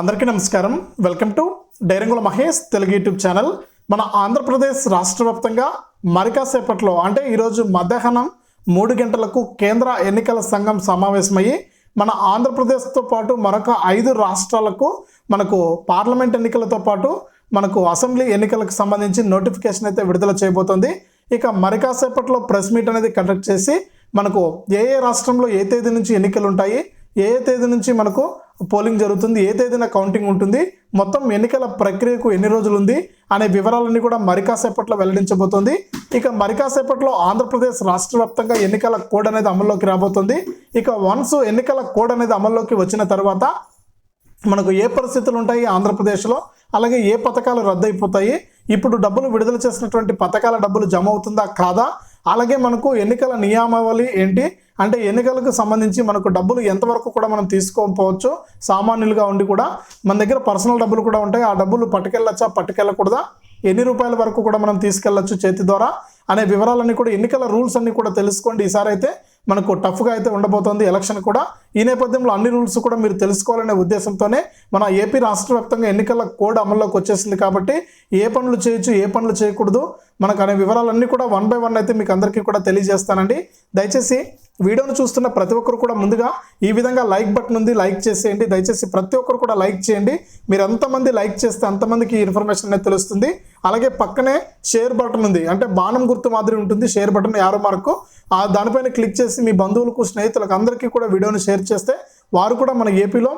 అందరికీ నమస్కారం. Welcome to Dairangula Mahesh Telugu YouTube channel. మన ఆంధ్రప్రదేశ్ రాష్ట్ర వ్యాప్తంగా మరికాసేపట్లో అంటే ఈరోజు మధ్యాహ్నం మూడు గంటలకు కేంద్ర ఎన్నికల సంఘం సమావేశమయ్యి మన ఆంధ్రప్రదేశ్తో పాటు మరొక ఐదు రాష్ట్రాలకు మనకు పార్లమెంట్ ఎన్నికలతో పాటు మనకు అసెంబ్లీ ఎన్నికలకు సంబంధించి నోటిఫికేషన్ అయితే విడుదల చేయబోతోంది. ఇక మరికాసేపట్లో ప్రెస్ మీట్ అనేది కండక్ట్ చేసి మనకు ఏ ఏ రాష్ట్రంలో ఏ తేదీ నుంచి ఎన్నికలు ఉంటాయి ఏ ఏ తేదీ నుంచి మనకు పోలింగ్ జరుగుతుంది. ఏ తేదీన కౌంటింగ్ ఉంటుంది? మొత్తం ఎన్నికల ప్రక్రియకు ఎన్ని రోజులు ఉంది అనే వివరాలన్నీ కూడా మరికాసేపట్లో వెల్లడించబోతోంది. ఇక మరికాసేపట్లో ఆంధ్రప్రదేశ్ రాష్ట్ర వ్యాప్తంగా ఎన్నికల కోడ్ అనేది అమల్లోకి రాబోతుంది. ఇక వన్స్ ఎన్నికల కోడ్ అనేది అమల్లోకి వచ్చిన తర్వాత మనకు ఏ పరిస్థితులు ఉంటాయి ఆంధ్రప్రదేశ్లో? అలాగే ఏ పథకాలు రద్దయిపోతాయి? ఇప్పుడు డబ్బులు విడుదల చేసినటువంటి పథకాల డబ్బులు జమ అవుతుందా కాదా? అలాగే మనకు ఎన్నికల నియామావళి ఏంటి? అంటే ఎన్నికలకు సంబంధించి మనకు డబ్బులు ఎంతవరకు కూడా మనం తీసుకోకపోవచ్చు సామాన్యులుగా ఉండి కూడా మన దగ్గర పర్సనల్ డబ్బులు కూడా ఉంటాయి. ఆ డబ్బులు పట్టుకెళ్ళచ్చా? పట్టుకెళ్ళకూడదా? ఎన్ని రూపాయల వరకు కూడా మనం తీసుకెళ్ళొచ్చు చేతి ద్వారా? అనే వివరాలన్నీ కూడా ఎన్నికల రూల్స్ అన్ని కూడా తెలుసుకోండి. ఈసారి అయితే మనకు టఫ్గా అయితే ఉండబోతోంది ఎలక్షన్ కూడా. ఈ నేపథ్యంలో అన్ని రూల్స్ కూడా మీరు తెలుసుకోవాలనే ఉద్దేశంతోనే మన ఏపీ రాష్ట్ర వ్యాప్తంగా ఎన్నికల కోడ్ అమల్లోకి వచ్చేసింది కాబట్టి ఏ పనులు చేయొచ్చు ఏ పనులు చేయకూడదు మనకు అనే వివరాలన్నీ కూడా వన్ బై వన్ అయితే మీకు అందరికీ కూడా తెలియజేస్తానండి. దయచేసి వీడియోను చూస్తున్న ప్రతి ఒక్కరు కూడా ముందుగా ఈ విధంగా లైక్ బటన్ ఉంది లైక్ చేసేయండి. దయచేసి ప్రతి ఒక్కరు కూడా లైక్ చేయండి. మీరు ఎంతమంది లైక్ చేస్తే అంతమందికి ఈ ఇన్ఫర్మేషన్ అనేది తెలుస్తుంది. అలాగే పక్కనే షేర్ బటన్ ఉంది. అంటే బాణం గుర్తు మాదిరి ఉంటుంది. షేర్ బటన్ యారో మార్కు ఆ దానిపైన క్లిక్ చేసి మీ బంధువులకు స్నేహితులకు అందరికీ కూడా వీడియోని షేర్ చేస్తే వారు కూడా మన ఏపీలో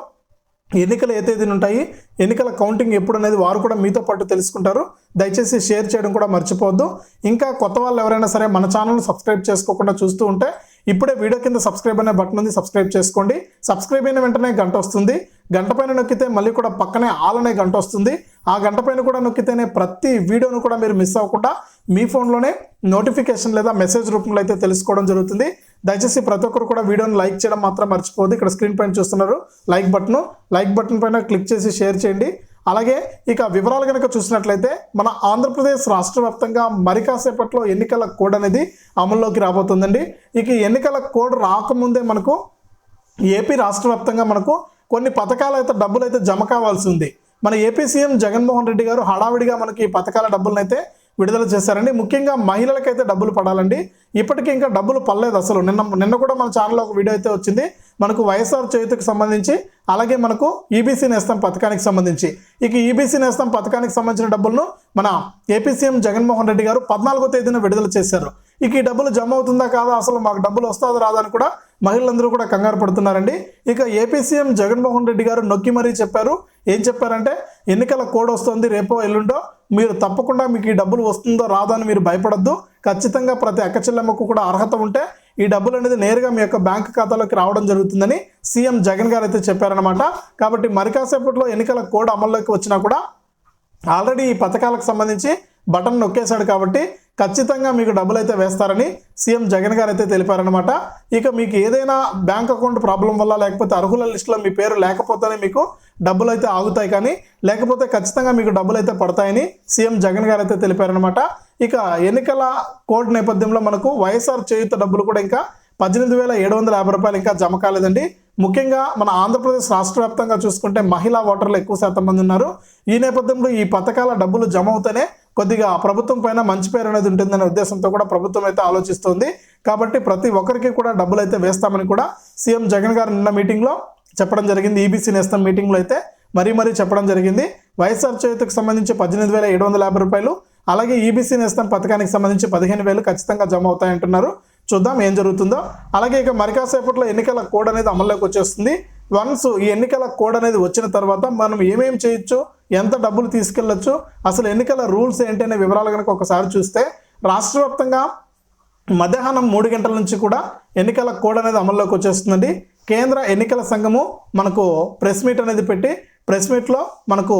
ఎన్నికలు ఏ తేదీన ఉంటాయి ఎన్నికల కౌంటింగ్ ఎప్పుడు అనేది వారు కూడా మీతో పాటు తెలుసుకుంటారు. దయచేసి షేర్ చేయడం కూడా మర్చిపోవద్దు. ఇంకా కొత్త వాళ్ళు ఎవరైనా సరే మన ఛానల్ని సబ్స్క్రైబ్ చేసుకోకుండా చూస్తూ ఉంటే ఇప్పుడే వీడియో కింద సబ్స్క్రైబ్ అనే బటన్ ఉంది సబ్స్క్రైబ్ చేసుకోండి. సబ్స్క్రైబ్ అయిన వెంటనే గంట వస్తుంది. గంట పైన నొక్కితే మళ్ళీ కూడా పక్కనే ఆల్ అనే గంట వస్తుంది. ఆ గంట పైన కూడా నొక్కితేనే ప్రతి వీడియోను కూడా మీరు మిస్ అవ్వకుండా మీ ఫోన్లోనే నోటిఫికేషన్ లేదా మెసేజ్ రూపంలో అయితే తెలుసుకోవడం జరుగుతుంది. దయచేసి ప్రతి ఒక్కరు కూడా వీడియోని లైక్ చేయడం మాత్రం మర్చిపోవద్దు. ఇక్కడ స్క్రీన్ పైన చూస్తున్నారు లైక్ బటన్. లైక్ బటన్ పైన క్లిక్ చేసి షేర్ చేయండి. అలాగే ఇక వివరాలు కనుక చూసినట్లయితే మన ఆంధ్రప్రదేశ్ రాష్ట్ర వ్యాప్తంగా మరి కాసేపట్లో ఎన్నికల కోడ్ అనేది అమల్లోకి రాబోతుందండి. ఇక ఈ ఎన్నికల కోడ్ రాకముందే మనకు ఏపీ రాష్ట్ర వ్యాప్తంగా మనకు కొన్ని పథకాలు అయితే డబ్బులు అయితే జమ కావాల్సి ఉంది. మన ఏపీ సీఎం జగన్మోహన్ రెడ్డి గారు హడావిడిగా మనకి ఈ పథకాల డబ్బులను అయితే విడుదల చేశారండి. ముఖ్యంగా మహిళలకైతే డబ్బులు పడాలండి. ఇప్పటికీ ఇంకా డబ్బులు పడలేదు అసలు. నిన్న నిన్న కూడా మన ఛానల్లో ఒక వీడియో అయితే వచ్చింది. మనకు వైఎస్ఆర్ చేతికి సంబంధించి అలాగే మనకు ఈబీసీ నేస్తం పథకానికి సంబంధించి. ఇక ఈబీసీ నేస్తం పథకానికి సంబంధించిన డబ్బులను మన ఏపీ సీఎం జగన్మోహన్ రెడ్డి గారు పద్నాలుగో తేదీన విడుదల చేశారు. ఇక ఈ డబ్బులు జమ అవుతుందా కాదా? అసలు మాకు డబ్బులు వస్తుందా రాదా అని కూడా మహిళలందరూ కూడా కంగారు పడుతున్నారండి. ఇక ఏపీ సీఎం జగన్మోహన్ రెడ్డి గారు నొక్కి మరీ చెప్పారు. ఏం చెప్పారంటే ఎన్నికల కోడ్ వస్తుంది రేపో ఎల్లుండో. మీరు తప్పకుండా మీకు ఈ డబ్బులు వస్తుందో రాదో అని మీరు భయపడద్దు. ఖచ్చితంగా ప్రతి అక్క చెల్లెమ్మకు కూడా అర్హత ఉంటే ఈ డబ్బులు అనేది నేరుగా మీ యొక్క బ్యాంక్ ఖాతాలోకి రావడం జరుగుతుందని సీఎం జగన్ గారు అయితే చెప్పారనమాట కాబట్టి మరి కాసేపట్లో ఎన్నికల కోడ్ అమల్లోకి వచ్చినా కూడా ఆల్రెడీ ఈ పథకాలకు సంబంధించి బటన్ నొక్కేశాడు కాబట్టి ఖచ్చితంగా మీకు డబ్బులు అయితే వేస్తారని సీఎం జగన్ గారు అయితే తెలిపారనమాట ఇక మీకు ఏదైనా బ్యాంక్ అకౌంట్ ప్రాబ్లం వల్ల లేకపోతే అర్హుల లిస్టులో మీ పేరు లేకపోతేనే మీకు డబ్బులు అయితే ఆగుతాయి కానీ లేకపోతే ఖచ్చితంగా మీకు డబ్బులు అయితే పడతాయని సీఎం జగన్ గారు అయితే తెలిపారనమాట ఇక ఎన్నికల కోడ్ నేపథ్యంలో మనకు వైఎస్ఆర్ చేయుత డబ్బులు కూడా ఇంకా పద్దెనిమిది వేల ఏడు వందల యాభై రూపాయలు ఇంకా జమ కాలేదండి. ముఖ్యంగా మన ఆంధ్రప్రదేశ్ రాష్ట్ర వ్యాప్తంగా చూసుకుంటే మహిళా ఓటర్లు ఎక్కువ శాతం మంది ఉన్నారు. ఈ నేపథ్యంలో ఈ పథకాల డబ్బులు జమ అవుతూనే కొద్దిగా ప్రభుత్వం పైన మంచి పేరు అనేది ఉంటుందనే ఉద్దేశంతో కూడా ప్రభుత్వం అయితే ఆలోచిస్తుంది. కాబట్టి ప్రతి ఒక్కరికి కూడా డబ్బులు అయితే వేస్తామని కూడా సీఎం జగన్ గారు నిన్న మీటింగ్లో చెప్పడం జరిగింది. ఈబీసీ నేస్తం మీటింగ్లో అయితే మరీ మరీ చెప్పడం జరిగింది. వైఎస్ఆర్ చేతికి సంబంధించి పద్దెనిమిది వేల ఏడు వందల యాభై రూపాయలు అలాగే ఈబీసీ నేస్తం పథకానికి సంబంధించి పదిహేను వేలు ఖచ్చితంగా జమ అవుతాయంటున్నారు. చూద్దాం ఏం జరుగుతుందో. అలాగే ఇక మరికాసేపట్లో ఎన్నికల కోడ్ అనేది అమల్లోకి వచ్చేస్తుంది. వన్స్ ఈ ఎన్నికల కోడ్ అనేది వచ్చిన తర్వాత మనం ఏమేం చేయొచ్చు ఎంత డబ్బులు తీసుకెళ్ళొచ్చు అసలు ఎన్నికల రూల్స్ ఏంటి అనే వివరాలు కనుక ఒకసారి చూస్తే రాష్ట్ర వ్యాప్తంగా మధ్యాహ్నం మూడు గంటల నుంచి కూడా ఎన్నికల కోడ్ అనేది అమల్లోకి వచ్చేస్తుందండి. కేంద్ర ఎన్నికల సంఘము మనకు ప్రెస్ మీట్ అనేది పెట్టి ప్రెస్ మీట్లో మనకు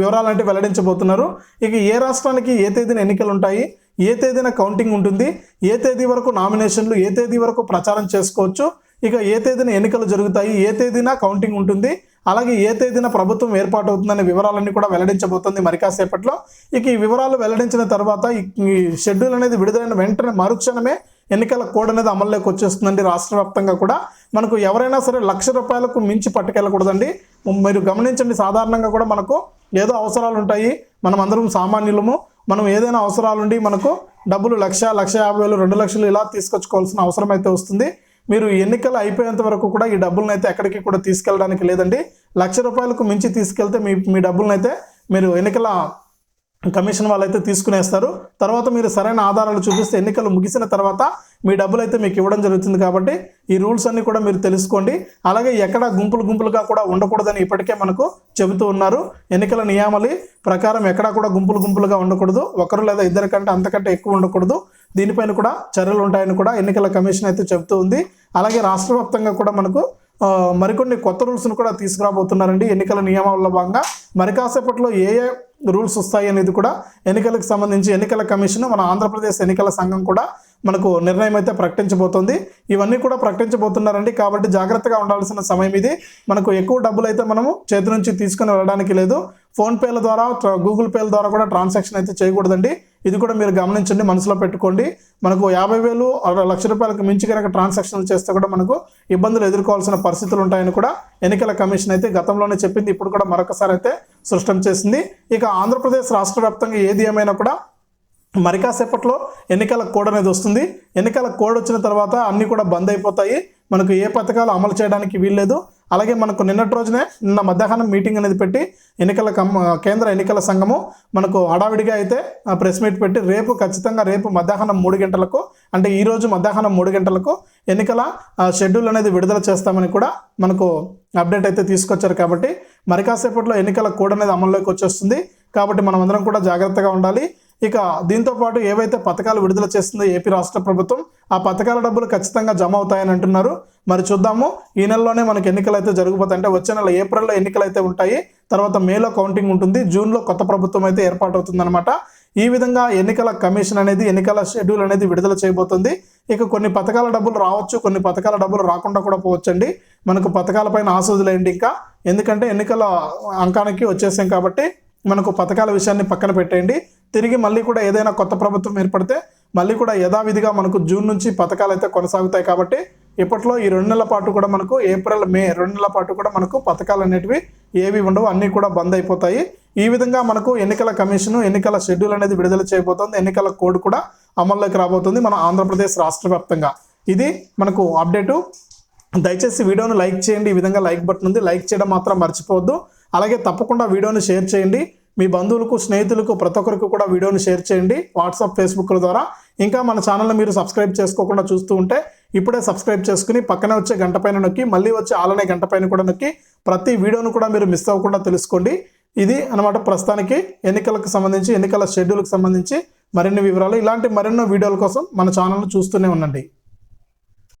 వివరాలంటే వెల్లడించబోతున్నారు. ఇక ఏ రాష్ట్రానికి ఏ తేదీన ఎన్నికలు ఉంటాయి ఏ తేదీన కౌంటింగ్ ఉంటుంది ఏ తేదీ వరకు నామినేషన్లు ఏ తేదీ వరకు ప్రచారం చేసుకోవచ్చు ఇక ఏ తేదీన ఎన్నికలు జరుగుతాయి ఏ తేదీన కౌంటింగ్ ఉంటుంది అలాగే ఏ తేదీన ప్రభుత్వం ఏర్పాటు అవుతుందనే వివరాలన్నీ కూడా వెల్లడించబోతుంది మరి కాసేపట్లో. ఇక ఈ వివరాలు వెల్లడించిన తర్వాత ఈ- షెడ్యూల్ అనేది విడుదలైన వెంటనే మరుక్షణమే ఎన్నికల కోడ్ అనేది అమల్లోకి వచ్చేస్తుందండి రాష్ట్ర వ్యాప్తంగా కూడా. మనకు ఎవరైనా సరే లక్ష రూపాయలకు మించి పట్టుకెళ్ళకూడదండి. మీరు గమనించండి సాధారణంగా కూడా మనకు ఏదో అవసరాలు ఉంటాయి మనం అందరం సామాన్యులము. మనం ఏదైనా అవసరాలుండి మనకు డబ్బులు లక్ష లక్ష యాభై వేలు రెండు లక్షలు ఇలా తీసుకొచ్చుకోవాల్సిన అవసరం అయితే వస్తుంది. మీరు ఎన్నికలు అయిపోయేంత వరకు కూడా ఈ డబ్బులను అయితే ఎక్కడికి కూడా తీసుకెళ్ళడానికి లేదండి. లక్ష రూపాయలకు మించి తీసుకెళ్తే మీ మీ డబ్బులను అయితే మీరు ఎన్నికల కమిషన్ వాళ్ళైతే తీసుకునేస్తారు. తర్వాత మీరు సరైన ఆధారాలు చూపిస్తే ఎన్నికలు ముగిసిన తర్వాత మీ డబ్బులు అయితే మీకు ఇవ్వడం జరుగుతుంది కాబట్టి ఈ రూల్స్ అన్నీ కూడా మీరు తెలుసుకోండి. అలాగే ఎక్కడ గుంపులు గుంపులుగా కూడా ఉండకూడదని ఇప్పటికే మనకు చెబుతూ ఉన్నారు. ఎన్నికల నియామలి ప్రకారం ఎక్కడా కూడా గుంపులు గుంపులుగా ఉండకూడదు. ఒకరు లేదా ఇద్దరు కంటే అంతకంటే ఎక్కువ ఉండకూడదు. దీనిపైన కూడా చర్యలు ఉంటాయని కూడా ఎన్నికల కమిషన్ అయితే చెబుతూ ఉంది. అలాగే రాష్ట్ర వ్యాప్తంగా కూడా మనకు మరికొన్ని కొత్త రూల్స్ను కూడా తీసుకురాబోతున్నారండి ఎన్నికల నియమాల్లో భాగంగా. మరి కాసేపట్లో ఏ ఏ రూల్స్ వస్తాయి అనేది కూడా ఎన్నికలకు సంబంధించి ఎన్నికల కమిషన్ మన ఆంధ్రప్రదేశ్ ఎన్నికల సంఘం కూడా మనకు నిర్ణయం అయితే ప్రకటించబోతోంది. ఇవన్నీ కూడా ప్రకటించబోతున్నారండి. కాబట్టి జాగ్రత్తగా ఉండాల్సిన సమయం ఇది. మనకు ఎక్కువ డబ్బులు అయితే మనము చేతి నుంచి తీసుకుని వెళ్ళడానికి లేదు. ఫోన్పేల ద్వారా గూగుల్ పేల ద్వారా కూడా ట్రాన్సాక్షన్ అయితే చేయకూడదండి. ఇది కూడా మీరు గమనించండి మనసులో పెట్టుకోండి. మనకు యాభై వేలు లక్ష రూపాయలకు మించి కనుక ట్రాన్సాక్షన్లు చేస్తే కూడా మనకు ఇబ్బందులు ఎదుర్కోవాల్సిన పరిస్థితులు ఉంటాయని కూడా ఎన్నికల కమిషన్ అయితే గతంలోనే చెప్పింది. ఇప్పుడు కూడా మరొకసారి అయితే స్పష్టం చేసింది. ఇక ఆంధ్రప్రదేశ్ రాష్ట్ర వ్యాప్తంగా ఏది ఏమైనా కూడా మరి కాసేపట్లో ఎన్నికల కోడ్ అనేది వస్తుంది. ఎన్నికల కోడ్ వచ్చిన తర్వాత అన్నీ కూడా బంద్ అయిపోతాయి. మనకు ఏ పథకాలు అమలు చేయడానికి వీల్లేదు. అలాగే మనకు నిన్నటి రోజునే నిన్న మధ్యాహ్నం మీటింగ్ అనేది పెట్టి ఎన్నికల కమ్ కేంద్ర ఎన్నికల సంఘము మనకు హడావిడిగా అయితే ప్రెస్ మీట్ పెట్టి రేపు ఖచ్చితంగా రేపు మధ్యాహ్నం మూడు గంటలకు అంటే ఈరోజు మధ్యాహ్నం మూడు గంటలకు ఎన్నికల షెడ్యూల్ అనేది విడుదల చేస్తామని కూడా మనకు అప్డేట్ అయితే తీసుకొచ్చారు కాబట్టి మరి కాసేపట్లో ఎన్నికల కోడ్ అనేది అమల్లోకి వచ్చేస్తుంది. కాబట్టి మనం అందరం కూడా జాగ్రత్తగా ఉండాలి. ఇక దీంతో పాటు ఏవైతే పథకాలు విడుదల చేస్తుందో ఏపీ రాష్ట్ర ప్రభుత్వం ఆ పథకాల డబ్బులు ఖచ్చితంగా జమ అవుతాయని అంటున్నారు. మరి చూద్దాము. ఈ నెలలోనే మనకి ఎన్నికలు అయితే జరుగుతాయి అంటే వచ్చే నెల ఏప్రిల్లో ఎన్నికలు అయితే ఉంటాయి తర్వాత మేలో కౌంటింగ్ ఉంటుంది జూన్లో కొత్త ప్రభుత్వం అయితే ఏర్పాటవుతుందన్నమాట. ఈ విధంగా ఎన్నికల కమిషన్ అనేది ఎన్నికల షెడ్యూల్ అనేది విడుదల చేయబోతుంది. ఇక కొన్ని పథకాల డబ్బులు రావచ్చు కొన్ని పథకాల డబ్బులు రాకుండా కూడా పోవచ్చండి. మనకు పథకాలపైన ఆశ ఇంకా. ఎందుకంటే ఎన్నికల అంకానికి వచ్చేసాం కాబట్టి మనకు పథకాల విషయాన్ని పక్కన పెట్టేయండి. తిరిగి మళ్ళీ కూడా ఏదైనా కొత్త ప్రభుత్వం ఏర్పడితే మళ్ళీ కూడా యథావిధిగా మనకు జూన్ నుంచి పథకాలు అయితే కొనసాగుతాయి కాబట్టి ఇప్పట్లో ఈ రెండు నెలల పాటు కూడా మనకు ఏప్రిల్ మే రెండు నెలల పాటు కూడా మనకు పథకాలు అనేటివి ఏవి ఉండవు. అన్నీ కూడా బంద్ అయిపోతాయి. ఈ విధంగా మనకు ఎన్నికల కమిషన్ ఎన్నికల షెడ్యూల్ అనేది విడుదల చేయబోతోంది. ఎన్నికల కోడ్ కూడా అమల్లోకి రాబోతుంది మన ఆంధ్రప్రదేశ్ రాష్ట్ర వ్యాప్తంగా. ఇది మనకు అప్డేటు. దయచేసి వీడియోను లైక్ చేయండి. ఈ విధంగా లైక్ బటన్ ఉంది. లైక్ చేయడం మాత్రం మర్చిపోవద్దు. అలాగే తప్పకుండా వీడియోను షేర్ చేయండి. మీ బంధువులకు స్నేహితులకు ప్రతి ఒక్కరికి కూడా వీడియోని షేర్ చేయండి. వాట్సాప్ ఫేస్బుక్ల ద్వారా. ఇంకా మన ఛానల్ని మీరు సబ్స్క్రైబ్ చేసుకోకుండా చూస్తూ ఉంటే ఇప్పుడే సబ్స్క్రైబ్ చేసుకుని పక్కనే వచ్చే గంట పైన నొక్కి మళ్ళీ వచ్చే ఆలనే గంట పైన కూడా నొక్కి ప్రతి వీడియోను కూడా మీరు మిస్ అవ్వకుండా తెలుసుకోండి. ఇది అన్నమాట ప్రస్తుతానికి ఎన్నికలకు సంబంధించి ఎన్నికల షెడ్యూల్కి సంబంధించి మరిన్ని వివరాలు. ఇలాంటి మరెన్నో వీడియోల కోసం మన ఛానల్ను చూస్తూనే ఉండండి.